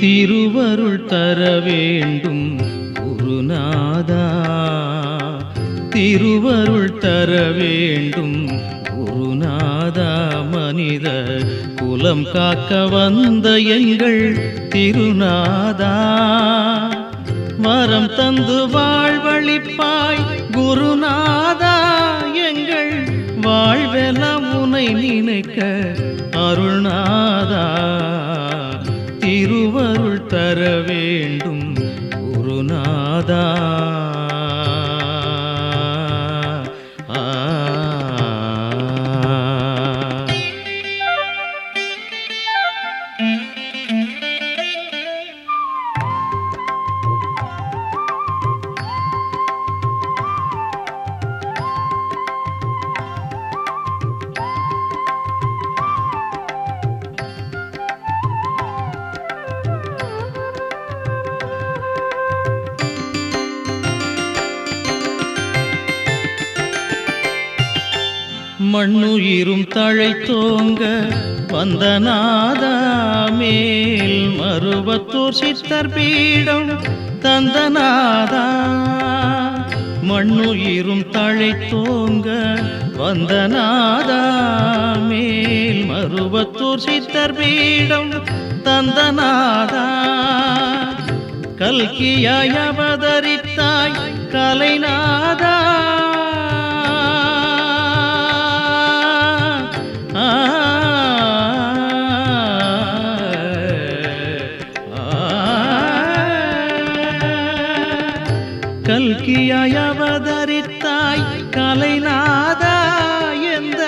திருவருள் தர வேண்டும் குருநாதா திருவருள் தர வேண்டும். குருநாதா மனித குலம் காக்க வந்த எங்கள் திருநாதா. மரம் தந்து வாழ்வழிப்பாய் குருநாதா எங்கள் வாழ்வெல்லாம் உனை நினைக்க அருள்நாதா. திருவருள் தர வேண்டும். குருநாதா மண்ணுயிரும் தழைத்தோங்க வந்த நாதா மேல் மருவத்தூர் சித்தர் பீடம் தந்த நாதா மண்ணுயிரும் தழைத்தோங்க வந்த நாதா மேல் மருவத்தூர் சித்தர் பீடம் தந்த நாதா கல்கியாய் அவதரித்தாய் கலைநாதா கல்கியாய் அவதரித்தாய் கலைநாதா எந்த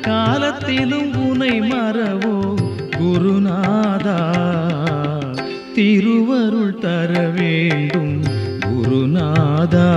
காலத்திலும் உனை மறவோ குருநாதா. திருவருள் தர வேண்டும் குருநாதா.